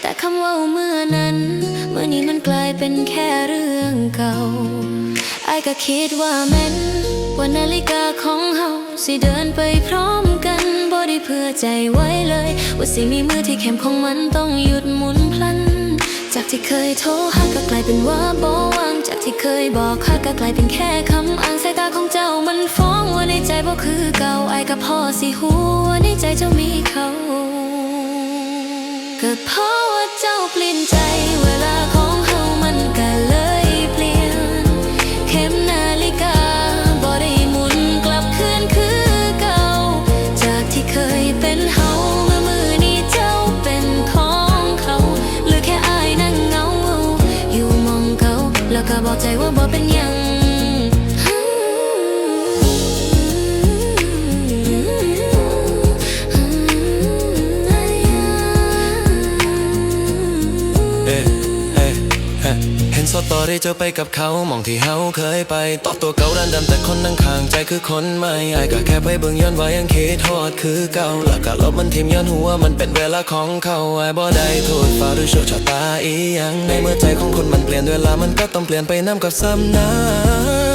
แต่คำว่าเมื่อนั้น เมื่อนี้มันกลายเป็นแค่เรื่องเก่าไอ้ก็คิดว่าแม่นว่านาฬิกาของเฮาสิเดินไปพร้อมกันบ่ได้เพื่อใจไว้เลย ว่าสิมีมือที่เข้มของมันต้องหยุดหมุนพลัน จากที่เคยโทรหาก็กลายเป็นว่าบ่วาง จากที่เคยบอกฮักก็กลายเป็นแค่คำอ้างสายตาของเจ้ามันฟ้องว่าในใจบ่คือเก่าไอ้ก็พอสิหูว่าในใจเจ้ามีเขา ก็เพราะว่าเจ้าเปลี่ยนใจเวลาของเฮามันก็เลยเปลี่ยน เข็มนาฬิกาบ่ได้หมุนกลับคืนคือเก่า จากที่เคยเป็นเฮาเมื่อมือนี้เจ้าเป็นของเขาเหลือแค่อายนั่งเหงาอยู่มองเขาแล้วก็บอกใจว่า เจอไปกับเขามองที่เฮาเคยไปตอบตัวเก่าดันดำแต่คนนั่งข้างใจคือคนใหม่ไอ้ายก็แค่ไปเบิ่งย้อนว่ายังคิดทอดคือเก่าแล้วก็ลบมันทิมย้อนหัวมันเป็นเวลาของเขาไอ้บ่ได้โทษฟ้าหรือโชคชะตาอีหยังในเมื่อใจของคนมันเปลี่ยนเวลามันก็ต้องเปลี่ยนไปน้ำกับซ้ำน้ำ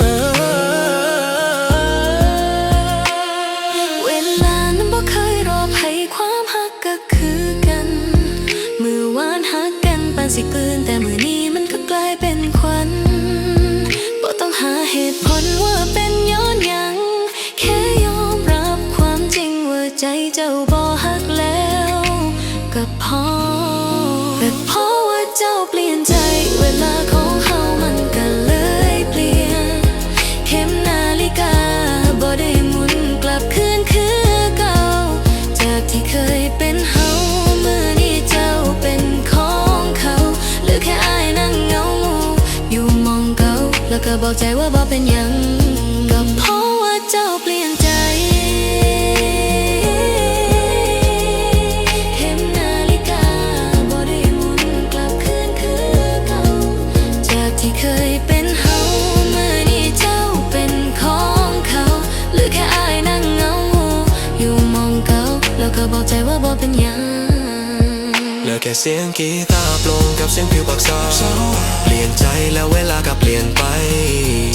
ใจว่าบ่เป็นหยัง ค่เสียงกีตาร์ปลงกับเสียงผิวปากซอยเปลี่ยนใจแล้วเวลาก็เปลี่ยนไป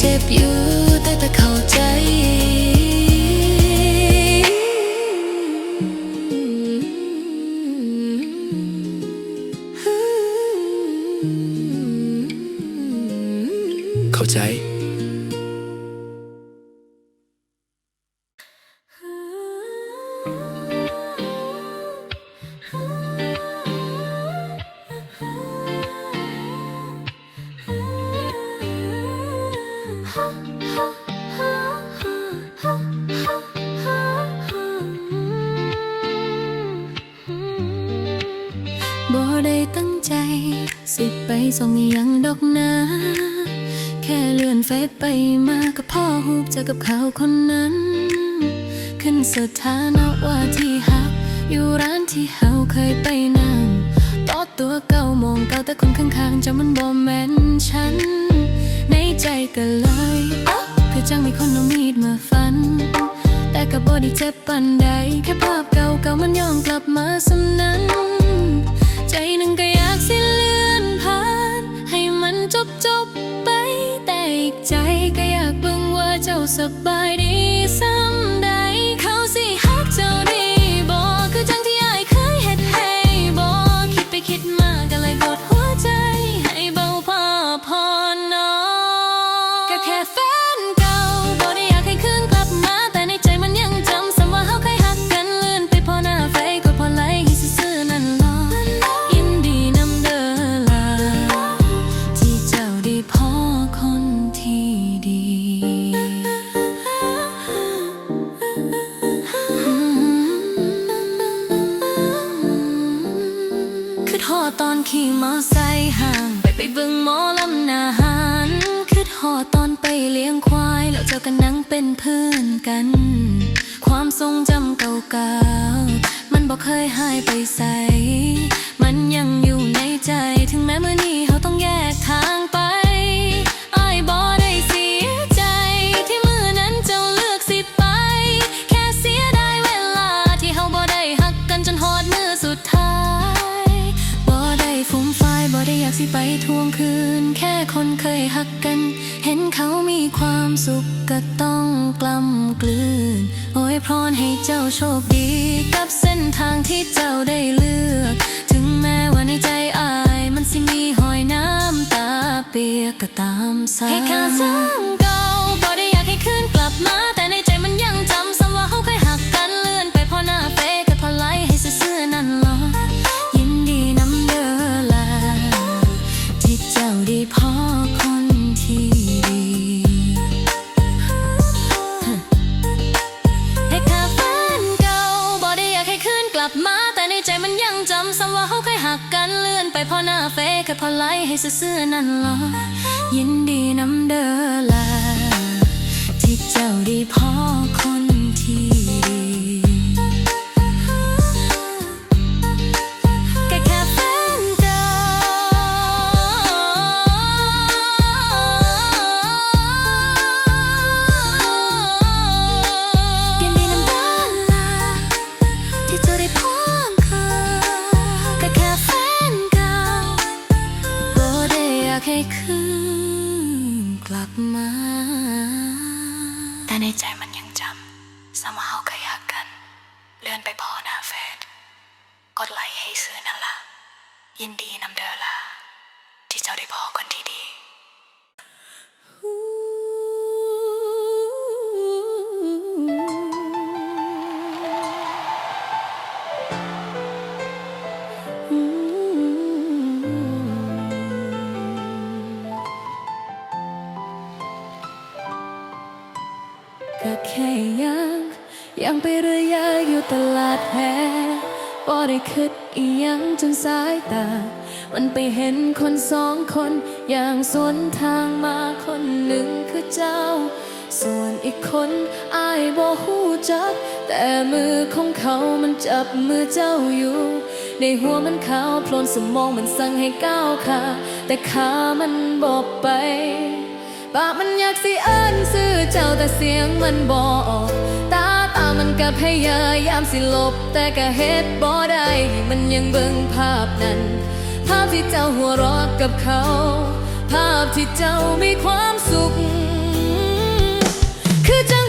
เจ็บอยู่แต่แต่เข้าใจ บ่ได้ตั้งใจ สิไปส่งยังดอกนะ แค่เลื่อนเฟซไปมาก็พ่อฮูบเจอกับเขาคนนั้น ขึ้นสถานะว่าที่ฮัก อยู่ร้านที่เฮาเคยไปนั่งต่อตัวเก่ามองเก่าแต่คนข้างๆจะมันบ่แม่นฉัน ในใจก็เลยเอ๊ะคือจังมีคนเอามีดมาฟัน แต่กับบอด้เจ็บปันใด แค่ภาพเก่าๆมันย้อนกลับมาสำนั้น ใจหนึ่งก็อยากสิเลื่อนผ่าน ให้มันจบจบไป แต่อีกใจก็อยากเบิ่งว่าเจ้าสบายดีังเป็นเพื่อนกัน ความทรงจำเก่าๆ มันบอกเคยหายไปใส มันยังอยู่ในใจ ถึงแม้เมื่อนี้เขาต้องแยกทางไปอายบ่ได้เสียใจ ที่มือนั้นเจ้าเลือกสิไป แค่เสียดายเวลาที่เขาบ่ได้หักกันจนหอดมือสุดท้ายบ่ได้ฟุ้มไฟายบ่ได้อยากสิไปทวงคืน แค่คนเคยหักกัน เห็นเขามีความสุขก็ต้อง กล้ำกลืนโอ้ยพรให้เจ้าโชคดี กับเส้นทางที่เจ้าได้เลือก ถึงแม้ว่าในใจอายมันสิมีหอยน้ำตาเปียกก็ตามสายให้ค่าซ้ำเก่าบ่ได้อยากให้คืนกลับมาแต่ใน แฮบ่ได้คิดอีหยังจนสายตา มันไปเห็นคนสองคน อย่างสวนทางมาคนหนึ่งคือเจ้า ส่วนอีกคนอายบ่ฮู้จัก แต่มือของเขามันจับมือเจ้าอยู่ ในหัวมันขาวโพลนสมองมันสั่งให้ก้าวขาแต่ขามันบอกไปปากมันอยากสิเอิ้นซื้อเจ้าแต่เสียงมันบอก ก็พยายามสิลบ แต่ก็เฮ็ดบ่ได้มันยังเบิ่งภาพนั้น ภาพที่เจ้าหัวเรอดกับเขา ภาพที่เจ้ามีความสุข คือจัง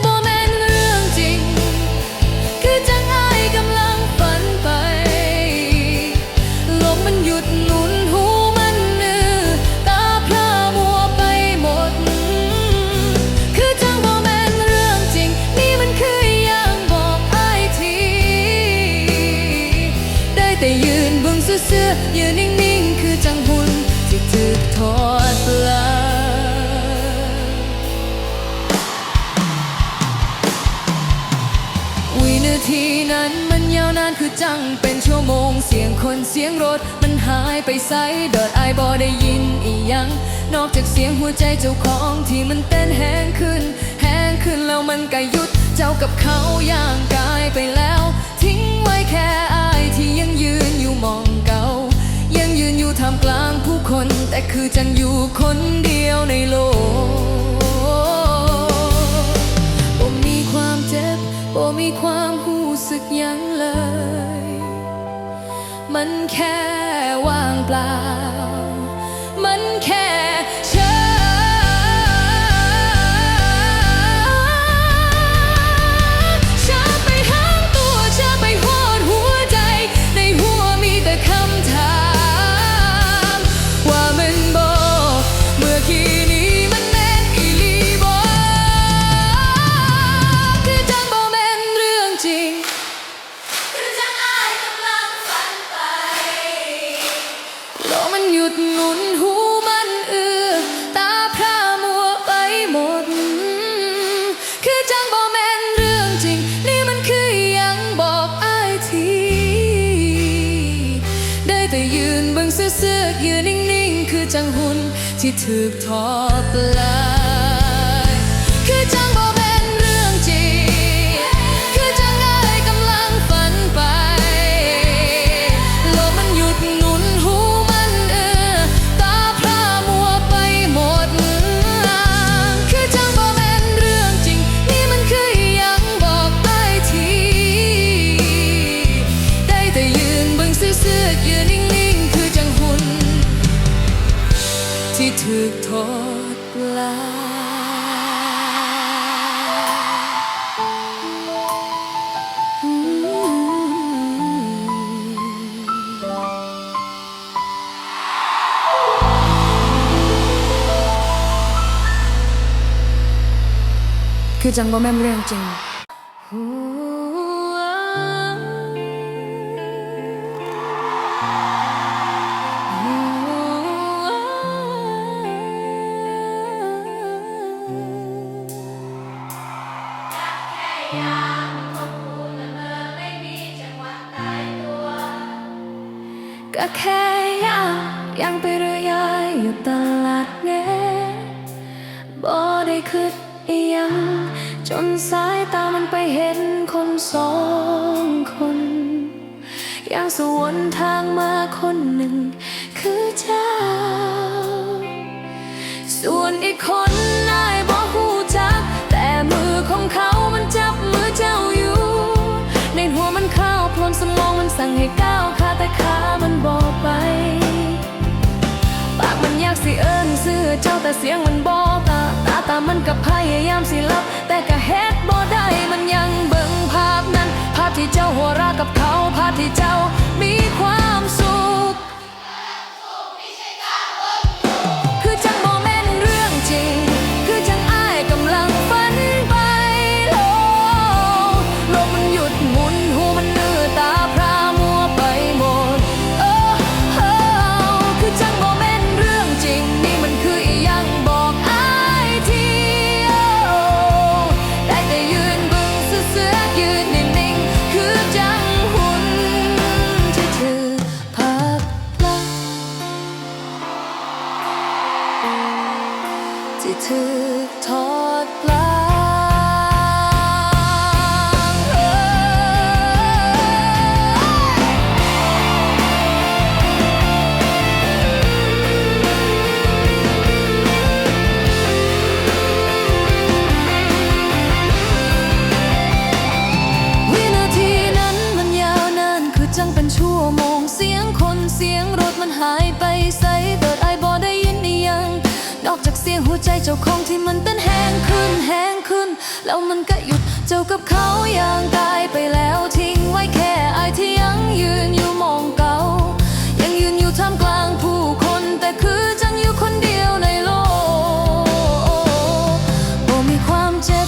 วใจเจ้าของที่มันเต้นแห้งขึ้น แห้งขึ้นแล้วมันก็หยุดเจ้ากับเขาย่างกายไปแล้ว ทิ้งไว้แค่อายที่ยังยืนอยู่มองเก่ายังยืนอยู่ท่ามกลางผู้คน แต่คือจังอยู่คนเดียวในโลกบ่มีความเจ็บบ่มีความรู้สึกยังเลย มันแค่ว่างเปล่า กมันหยุดหนุนหูมันเอือตาพระมัวไปหมด คือจังบ่แมนเรื่องจริง นี่มันคือยังบอกอายที ได้แต่ยืนเบิ่งซื่อๆยืนนิ่งๆ คือจังหุ่นที่ถูกทอปลา ที่ถูกทอดปลาคือจังบ่แม่นเรื่องจริง คิดอียัง จนสายตามันไปเห็นคนสองคนอย่างสวนทางมาคนหนึ่ง คือเจ้า ส่วนอีกคนนายบอกหูจัก แต่มือของเขามันจับมือเจ้าอยู่ ในหัวมันเข้าวพลนสมองมันสั่งให้ก้าวขาแต่ขามันบอกไป ปากมันอยากสิเอิ้นซื้อเจ้าแต่เสียงมันบอก ตาตาตามันกับพยายามสิลับ แต่ก็เฮ็ดบ่ได้มันยังเบิ่งภาพนั้น ภาพที่เจ้าหัวรากับเขาภาพที่เจ้ามีความสุข ใจเจ้าของที่มันเต้นแหงขึ้นแหงขึ้น แล้วมันก็หยุดเจ้ากับเขาอย่างตายไปแล้วทิ้งไว้แค่ไอายที่ยังยืนอยู่มองเก่ายังยืนอยู่ท่ามกลางผู้คนแต่คือจังอยู่คนเดียวในโลกบ่มีความเจ็บ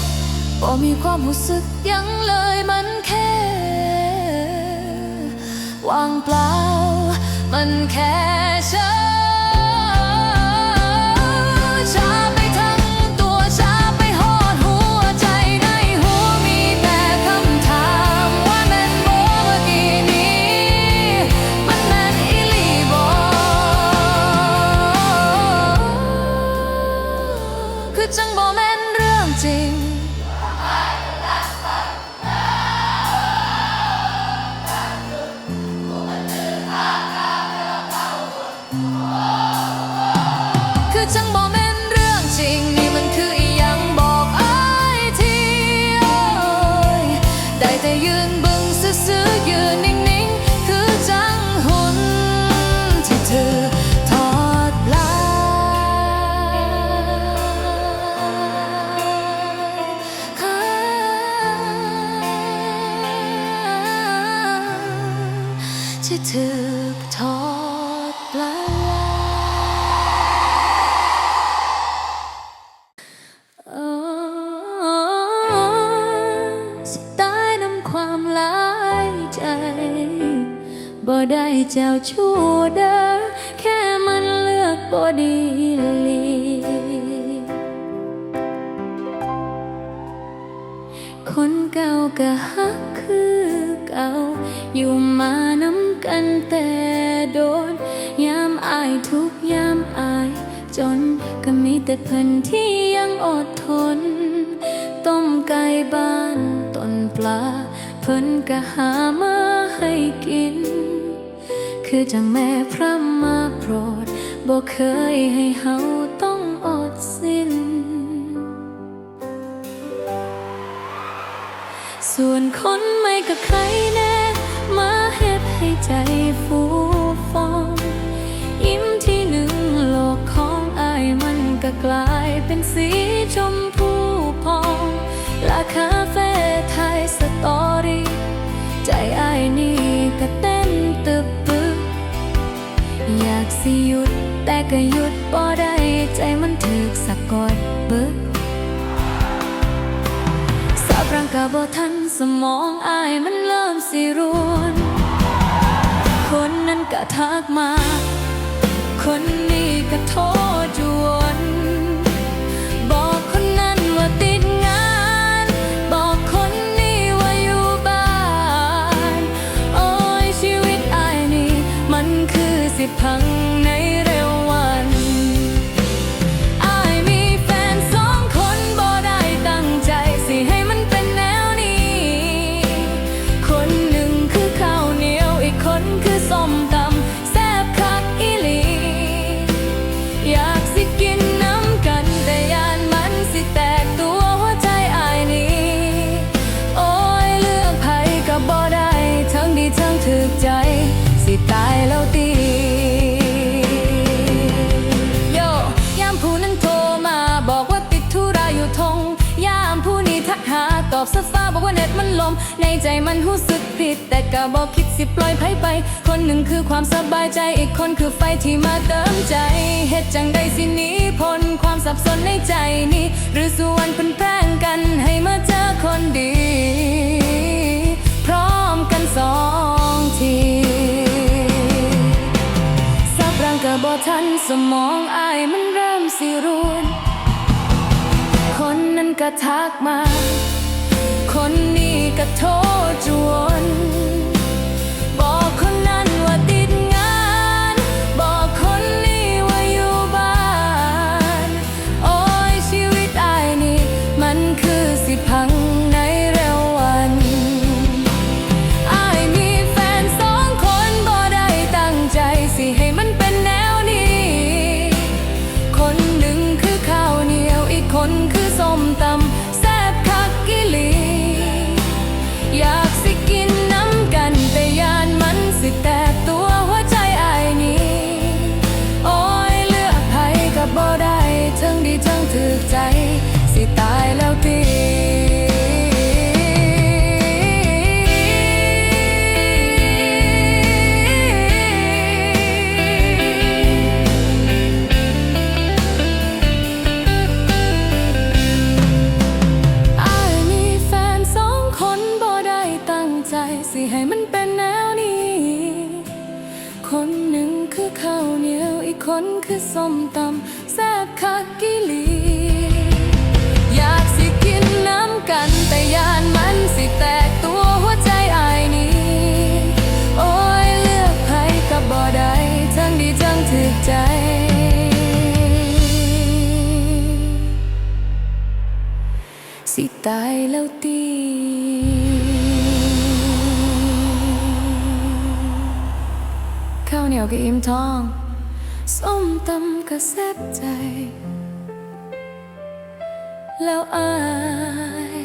บ่มีความรู้สึกยังเลยมั ที่ถูกทอดลายสิตายน้ำความหลายใจบ่ได้เจ้าชู้เด้อแค่มันเลือกบ่ดี แต่เพิ่นที่ยังอดทน ต้มไก่บ้านต้นปลา เพิ่นก็หามาให้กิน คือจังแม่พระมาโปรดบ่เคยให้เฮาต้องอดสิ้น ส่วนคนไม่กับใครแน่ มาเฮ็ดให้ใจฟู เป็นสีชมพูพองลาคาเฟ่ไทยสตอรี่ใจอายนี่ก็เต้นตึบปึกอยากสิหยุดแต่ก็หยุดบ่ได้ใจมันถึกสะกดบึกสับร่างกะบ่ทันสมองอายมันเริ่มสิรวนคนนั้นก็ทักมา คนนี้ก็โทร ในใจมันรู้สึกผิด แต่ก็บอกคิดสิปล่อยไผไป คนหนึ่งคือความสบายใจอีกคนคือไฟที่มาเติมใจเหตุจังใดสิหนี้พ้นความสับสนในใจนี้ หรือส่วนเป็นแพร่งกันให้มาเจอคนดี พร้อมกันสองทีสับร่างก็บ่ทันสมองอายมันเริ่มสิรวนคนนั้นก็ทักมา คนนี้ ก็โทษจวน บใจ แล้วอาย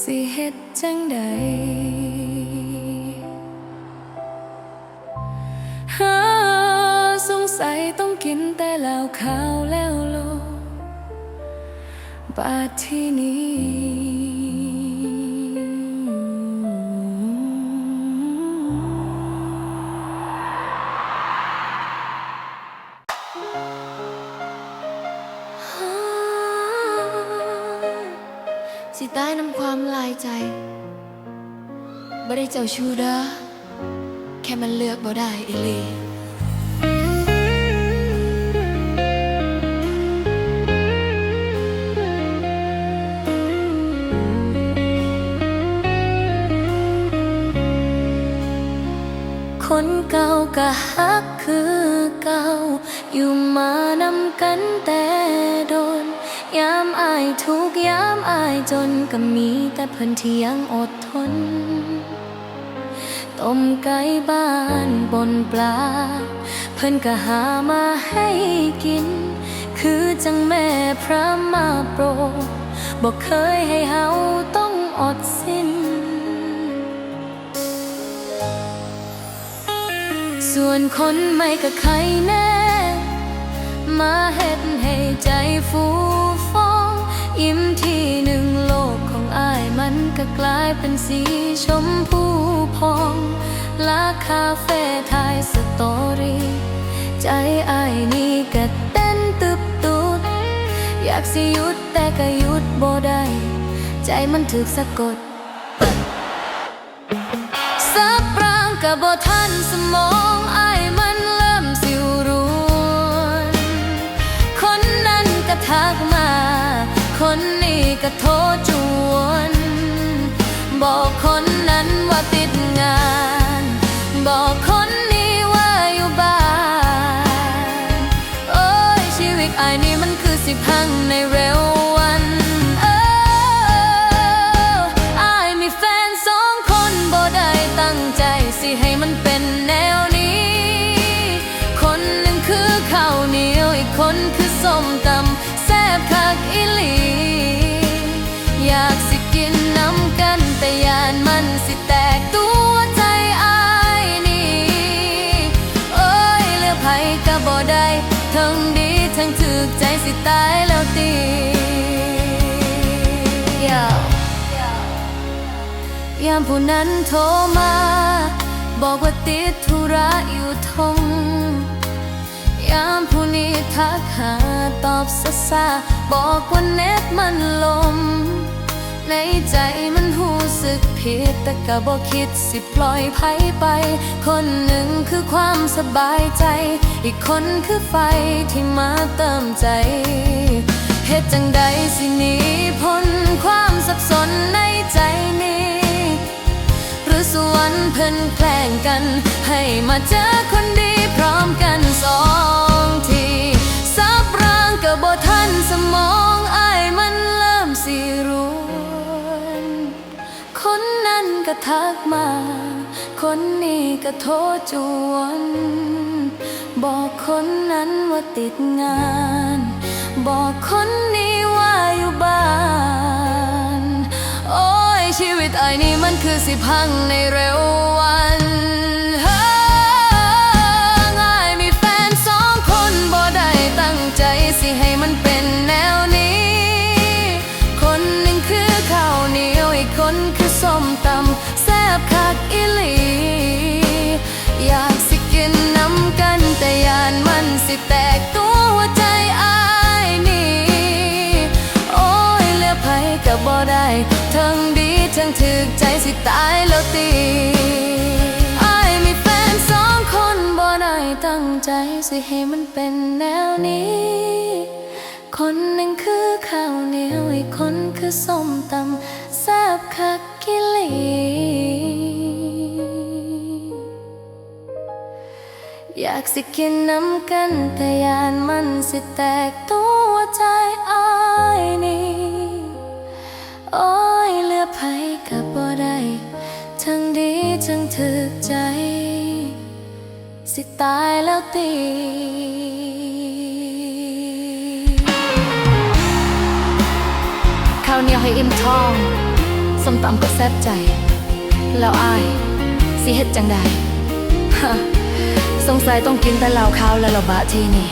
สิเฮ็ดจังใดหาสงสัยต้องกินแต่เหล้าขาวแล้วโลบาดที่นี้ บ่ได้เจ้าชูเด้อแค่มันเลือกบ่ได้อีหลีคนเก่าก็ฮักคือเก่า อยู่มานำกันแต่โดน ยามอายทุกยามอายจนก็มีแต่เพิ่นที่ยังอดทน ต้มไก่บ้านบนปลา เพิ่นก็หามาให้กิน คือจังแม่พระมาโปรดบอกเคยให้เฮาต้องอดสิ้น ส่วนคนไม่ก็ใครแน่ มาเฮ็ดให้ใจฟูฟอง ยิ้มที่หนึ่งโลกของอ้ายมันก็กลายเป็นสีชมพู พองลาคาเฟ่ไทยสตอรี่ใจไอานี่ก็เต้นตึบตุดอยากสิหยุดแต่ก็หยุดบ่ได้ใจมันถึกสะกดสับรางกับบ่ทันสมองไอมันเริ่มสิวรวนคนนั้นก็ทักมา คนนี้ก็โทรจวน บอกคนนั้นว่าติ บอกคนนี้ว่าอยู่บ้าน โอ้ยชีวิตอายนี่มันคือสิพังในเร สิตายแล้วตียาวยามผู้นั้นโทรมา บอกว่าติดธุระอยู่ทง ยามผู้นี้ทักหาตอบซะซาบอกว่าเน็ตมันลม ในใจมันหู สึกผิดแต่ก็บอกคิดสิปล่อยไผไป คนหนึ่งคือความสบายใจ อีกคนคือไฟที่มาเติมใจเฮ็ดจังใดสิหนีพ้นความสับสนในใจนี้ หรือสวรรค์เพิ่นแกล้งกัน ให้มาเจอคนดีพร้อมกันสอง ก็ทักมา คนนี้ก็โทรจวน บอกคนนั้นว่าติดงาน บอกคนนี้ว่าอยู่บ้าน โอ้ยชีวิตไอ้นี่มันคือสิพังในเร็ววัน บ่ได้ทั้งดีทั้งถึกใจสิตายแล้วตีไอายมีแฟนสองคนบ่ได้ตั้งใจสิให้มันเป็นแนวนี้ คนหนึ่งคือข้าวเหนียวอีกคนคือส้มตำแซ่บคักกิลีอยากสิกินน้ำกันแต่ยานมันสิแตกตัวใจอายนี่ โอ้ยเหลือไผกับบ่ได้ทั้งดีทั้งถึกใจ สิตายแล้วตีข้าวเหนียวให้อิ่มท้องส้มตำก็แซ่บใจ แล้วอายสิเฮ็ดจังใดสงสัยต้องกินแต่เหล้าขาวและเหล้าบะทีนี่